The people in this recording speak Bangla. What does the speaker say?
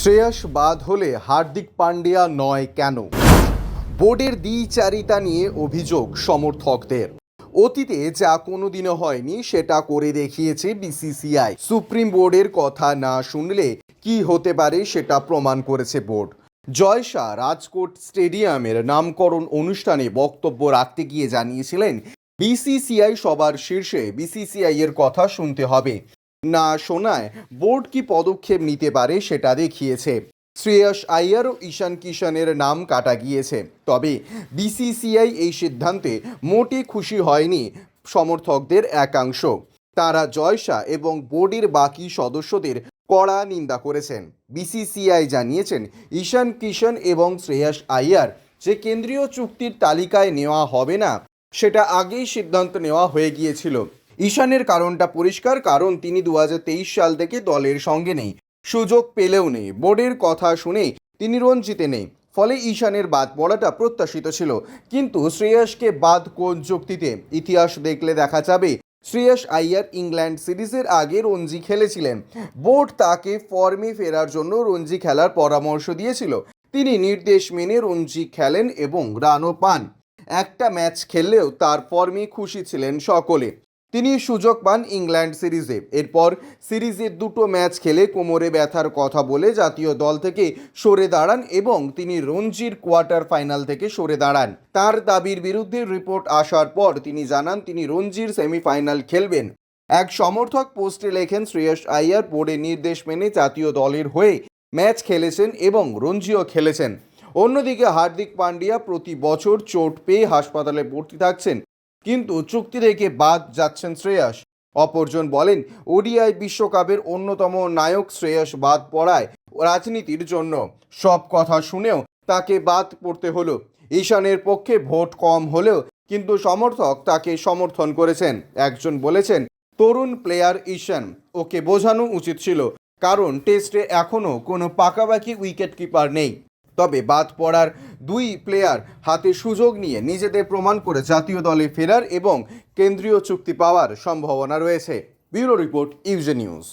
শ্রেয়স বাদ হলে হার্দিক পান্ডিয়া নয় কেন? বোর্ডের দ্বিচারিতা নিয়ে অভিযোগ সমর্থকদের। অতীতে যা কোনোদিনও হয়নি, সেটা করে দেখিয়েছে বিসিসিআই। সুপ্রিম বোর্ডের কথা না শুনলে কি হতে পারে সেটা প্রমাণ করেছে বোর্ড। জয়শা রাজকোট স্টেডিয়ামের নামকরণ অনুষ্ঠানে বক্তব্য রাখতে গিয়ে জানিয়েছিলেন, বিসিসিআই সবার শীর্ষে বিসিসিআই এর কথা শুনতে হবে। না শোনায়, বোর্ড কি পদক্ষেপ নিতে পারে সেটা দেখিয়েছে। শ্রেয়স আইয়ার ও ঈশান কিষানের নাম কাটা গিয়েছে। তবে বিসিসিআই এই সিদ্ধান্তে মোটে খুশি হয়নি সমর্থকদের একাংশ। তারা জয়সা এবং বোর্ডের বাকি সদস্যদের কড়া নিন্দা করেছেন। বিসিসিআই জানিয়েছেন, ঈশান কিষান এবং শ্রেয়াস আইয়ার যে কেন্দ্রীয় চুক্তির তালিকায় নেওয়া হবে না, সেটা আগেই সিদ্ধান্ত নেওয়া হয়ে গিয়েছিল। ঈশানের কারণটা পরিষ্কার, কারণ তিনি দু হাজার তেইশ সাল থেকে দলের সঙ্গে নেই। সুযোগ পেলেও নেই। বোর্ডের কথা শুনে তিনি রঞ্জিতে নেই। ফলে ঈশানের বাদ পড়াটা প্রত্যাশিত ছিল। কিন্তু শ্রেয়াসকে বাদ কোন যুক্তিতে? ইতিহাস দেখলে দেখা যাবে। শ্রেয়াস আইয়ার ইংল্যান্ড সিরিজের আগে রঞ্জি খেলেছিলেন। বোর্ড তাকে ফর্মে ফেরার জন্য রঞ্জি খেলার পরামর্শ দিয়েছিল। তিনি নির্দেশ মেনে রঞ্জি খেলেন এবং রানও পান। একটা ম্যাচ খেললেও তার ফর্মে খুশি ছিলেন সকলে। তিনি সুযোগ পান ইংল্যান্ড সিরিজে। এরপর সিরিজের দুটো ম্যাচ খেলে কোমরে ব্যথার কথা বলে জাতীয় দল থেকে সরে দাঁড়ান এবং তিনি রঞ্জির কোয়ার্টার ফাইনাল থেকে সরে দাঁড়ান। তার দাবির বিরুদ্ধে রিপোর্ট আসার পর তিনি জানান, তিনি রঞ্জির সেমিফাইনাল খেলবেন। এক সমর্থক পোস্টে লেখেন, শ্রেয়স আইয়ার বোর্ডের নির্দেশ মেনে জাতীয় দলের হয়ে ম্যাচ খেলেছেন এবং রঞ্জিও খেলেছেন। অন্যদিকে হার্দিক পান্ডিয়া প্রতি বছর চোট পেয়ে হাসপাতালে ভর্তি থাকছেন। কিন্তু চুক্তি থেকে বাদ যাচ্ছেন শ্রেয়াস। অপরজন বলেন, ওডিআই বিশ্বকাপের অন্যতম নায়ক শ্রেয়াস বাদ পড়ায় রাজনীতির জন্য। সব কথা শুনেও তাকে বাদ পড়তে হলো। ঈশানের পক্ষে ভোট কম হলেও কিন্তু সমর্থক তাকে সমর্থন করেছেন। একজন বলেছেন, তরুণ প্লেয়ার ঈশান। ওকে বোঝানো উচিত ছিল। কারণ টেস্টে এখনও কোনো পাকাপাকি উইকেট কিপার নেই। তবে বাদ পড়ার দুই প্লেয়ার হাতে সুযোগ নিয়ে নিজেদের প্রমাণ করে জাতীয় দলে ফেরার এবং কেন্দ্রীয় চুক্তি পাওয়ার সম্ভাবনা রয়েছে। ব্যুরো রিপোর্ট ইউজে নিউজ।